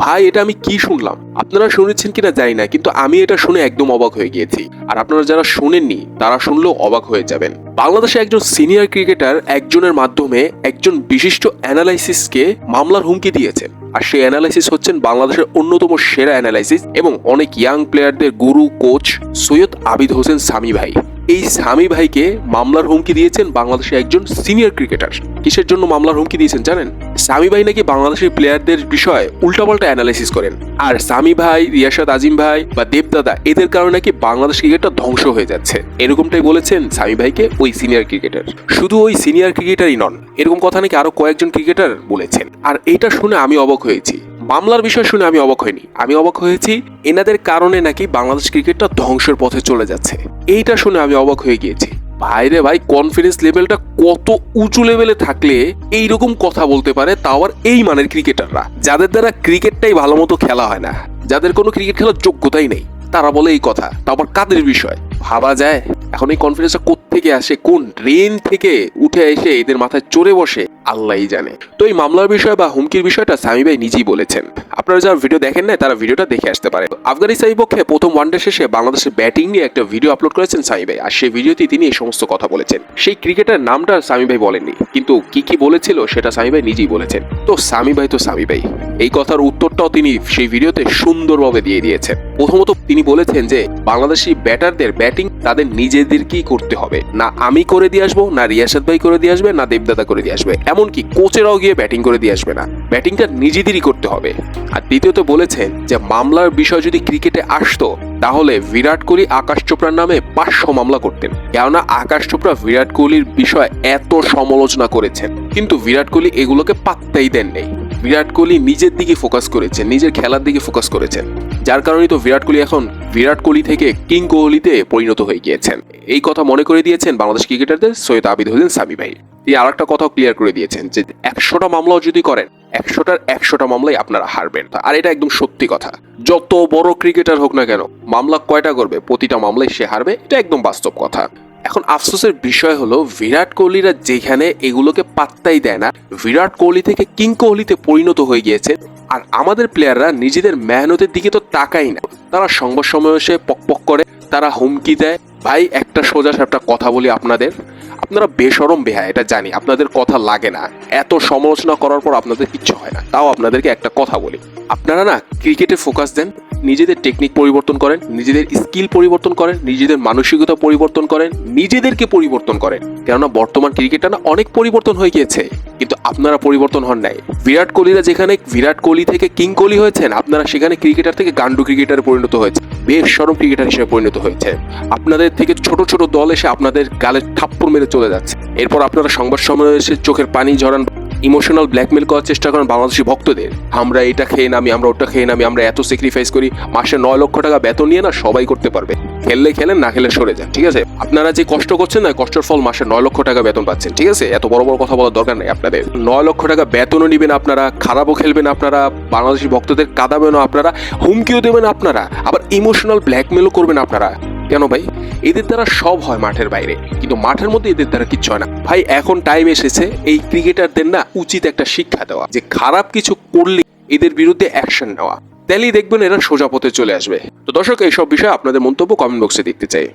ভাই, এটা আমি কি শুনলাম? আপনারা শুনেছেন কিনা জানি না, কিন্তু আমি এটা শুনে একদম অবাক হয়ে গিয়েছি। আর আপনারা যারা শুনেননি, তারা শুনলেও অবাক হয়ে যাবেন। বাংলাদেশে একজন সিনিয়র ক্রিকেটার একজনের মাধ্যমে একজন বিশিষ্ট অ্যানালাইসিসকে মামলার হুমকি দিয়েছে আর সেই অ্যানালাইসিস হচ্ছেন বাংলাদেশের অন্যতম সেরা অ্যানালাইসিস এবং অনেক ইয়াং প্লেয়ারদের গুরু, কোচ সৈয়দ আবিদ হোসেন সামি ভাই। এই সামি ভাইকে মামলার হুমকি দিয়েছেন বাংলাদেশের একজন সিনিয়র ক্রিকেটার কিসের জন্য মামলার হুমকি দিয়েছেন জানেন? সামি ভাই নাকি বাংলাদেশের প্লেয়ারদের বিষয়ে উল্টাপাল্টা অ্যানালাইসিস করেন। আর সামি ভাই রিয়াসাদ আজিম ভাই বা দেবদাদা এদের কারণে নাকি বাংলাদেশ ক্রিকেটটা ধ্বংস হয়ে যাচ্ছে। এরকমটাই বলেছেন সামি ভাইকে ওই সিনিয়র ক্রিকেটার শুধু ওই সিনিয়র ক্রিকেটারই নন, এরকম কথা নাকি আরও কয়েকজন ক্রিকেটার বলেছেন। আর এটা শুনে আমি অবাক হয়েছি। মামলার বিষয় শুনে আমি অবাক হইনি। আমি অবাক হয়েছি এনাদের কারণে নাকি বাংলাদেশ ক্রিকেটটা ধ্বংসের পথে চলে যাচ্ছে। এইটা শুনে আমি অবাক হয়ে গিয়েছি। ভাইরে ভাই কনফিডেন্স লেভেলটা কত উঁচু লেভেলে থাকলে এইরকম কথা বলতে পারে তাও আর এই মানের ক্রিকেটাররা যাদের দ্বারা ক্রিকেটটাই ভালো মতো খেলা হয় না, যাদের কোনো ক্রিকেট খেলার যোগ্যতাই নেই, তারা বলে এই কথা তারপর কাদের বিষয়? ভাবা যায়। এখন এই কনফিডেন্সটা থেকে আসে? কোন রেন থেকে উঠে এসে এদের মাথায় চড়ে বসে? আল্লাহই জানে। তো এই মামলার বিষয় বা হুমকির বিষয়টা সামি ভাই নিজেই বলেছেন। আপনারা যারা ভিডিও দেখেন না তারা ভিডিওটা দেখে আসতে পারে আফগানিস্তানের পক্ষে প্রথম ওয়ানডে শেষে বাংলাদেশের ব্যাটিং নিয়ে একটা ভিডিও আপলোড করেছেন সামি ভাই। আর সেই ভিডিওতে তিনি এই সমস্ত কথা বলেছেন। সেই ক্রিকেটার নামটা সামি ভাই বলেননি। কিন্তু কি কি বলেছিল, সেটা সামি ভাই নিজেই বলেছেন। তো সামি ভাই তো সামি ভাই। এই কথার উত্তরটাও তিনি সেই ভিডিওতে সুন্দরভাবে দিয়ে দিয়েছেন। প্রথমত তিনি বলেছেন যে, বাংলাদেশি ব্যাটারদের ব্যাটিং তাদের নিজেদেরকেই করতে হবে। না আমি করে দিয়ে আসব, না রিয়াসাদ ভাই করে দিয়ে আসবে, না দেবদাদা করে দিয়ে আসবে। এমনকি কোচেরাও গিয়ে ব্যাটিং করে দিয়ে আসবে না। ব্যাটিংটা নিজেদেরই করতে হবে। আর দ্বিতীয়ত বলেছেন যে, মামলার বিষয় যদি ক্রিকেটে আসতো, তাহলে বিরাট কোহলি আকাশ চোপড়ার নামে পাঁচশো মামলা করতেন। কেননা, আকাশ চোপড়া বিরাট কোহলির বিষয় এত সমালোচনা করেছেন। কিন্তু বিরাট কোহলি এগুলোকে পাত্তাই দেন নেই বিরাট কোহলি নিজের দিকে ফোকাস করেছেন, নিজের খেলার দিকে ফোকাস করেছেন। যার কারণেই তো বিরাট কোহলি এখন বিরাট কোহলি থেকে কিং কোহলিতে পরিণত হয়ে গিয়েছেন। এই কথা মনে করে দিয়েছেন বাংলাদেশ ক্রিকেটারদের সৈয়দ আবিদ হোসেন সামি ভাই। তিনি আর একটা কথাও ক্লিয়ার করে দিয়েছেন যে একশোটা মামলাও যদি করেন, একশোটার একশোটা মামলাই আপনারা হারবেন। আর এটা একদম সত্যি কথা। যত বড় ক্রিকেটার হোক না কেন, মামলা কয়টা করবে, প্রতিটা মামলায় সে হারবে, এটা একদম বাস্তব কথা। এখন আফসোসের বিষয় হলো, বিরাট কোহলিরা যেখানে এগুলোকে পাত্তাই দেয় না, বিরাট কোহলি থেকে কিং কোহলিতে পরিণত হয়ে গিয়েছে আর আমাদের প্লেয়াররা নিজেদের মেহনতের দিকে তো তাকাই না। তারা সংবাদ সময় এসে পকপক করে, তারা হুমকি দেয়। ভাই, একটা সোজা একটা কথা বলি আপনাদের। আপনারা বেসরম বেহা এটা জানি, আপনাদের কথা লাগে না। এত সমালোচনা করার পর আপনাদের কিচ্ছু হয় না। তাও আপনাদেরকে একটা কথা বলি। আপনারা না ক্রিকেটে ফোকাস দেন, নিজেদের টেকনিক পরিবর্তন করেন, নিজেদের স্কিল পরিবর্তন করেন, নিজেদের মানসিকতা পরিবর্তন করেন, নিজেদেরকে পরিবর্তন করেন। কেননা বর্তমান ক্রিকেটটা না অনেক পরিবর্তন হয়ে গিয়েছে, কিন্তু আপনারা পরিবর্তন হন নাই। বিরাট কোহলিরা যেখানে, বিরাট কোহলি থেকে কিং কোহলি হয়েছেন, আপনারা সেখানে ক্রিকেটার থেকে গান্ডু ক্রিকেটারে পরিণত হয়েছে বেশ সরম ক্রিকেটার হিসেবে পরিণত হয়েছে। আপনাদের থেকে ছোট ছোট দল এসে আপনাদের গালে থাপ্পড় মেরে চলে যাচ্ছে। এরপর আপনারা সংবাদ সম্মেলনে এসে চোখের পানি ঝরান, ইমোশনাল ব্ল্যাকমেল করার চেষ্টা করেন বাংলাদেশি ভক্তদের। আমরা এটা খেয়ে নামি, আমরা ওটা খেয়ে নামি, আমরা এত স্যাক্রিফাইস করি, মাসে নয় লক্ষ টাকা বেতন নিয়ে না সবাই করতে পারবে। খেললে খেলেন, না খেলে সরে যান, ঠিক আছে? আপনারা যে কষ্ট করছেন না, কষ্টের ফল মাসে নয় লক্ষ টাকা বেতন পাচ্ছেন, ঠিক আছে? এত বড় বড় কথা বলার দরকার নেই আপনাদের। নয় লক্ষ টাকা বেতনও নিবেন আপনারা, খারাপও খেলবেন আপনারা, বাংলাদেশি ভক্তদের কাঁদাবেনও আপনারা, হুমকিও দেবেন আপনারা, আবার ইমোশনাল ব্ল্যাকমেলও করবেন আপনারা। কেন ভাই? এদের দ্বারা সব হয় মাঠের বাইরে। কিন্তু মাঠের মধ্যে এদের দ্বারা কিচ্ছু হয় না। ভাই, এখন টাইম এসেছে, এই ক্রিকেটারদের না উচিত একটা শিক্ষা দেওয়া। যে খারাপ কিছু করলে এদের বিরুদ্ধে অ্যাকশন নেওয়া। তাহলেই দেখবেন এরা সোজা পথে চলে আসবে। তো দর্শক, এইসব বিষয়ে আপনাদের মন্তব্য কমেন্ট বক্সে দেখতে চাই।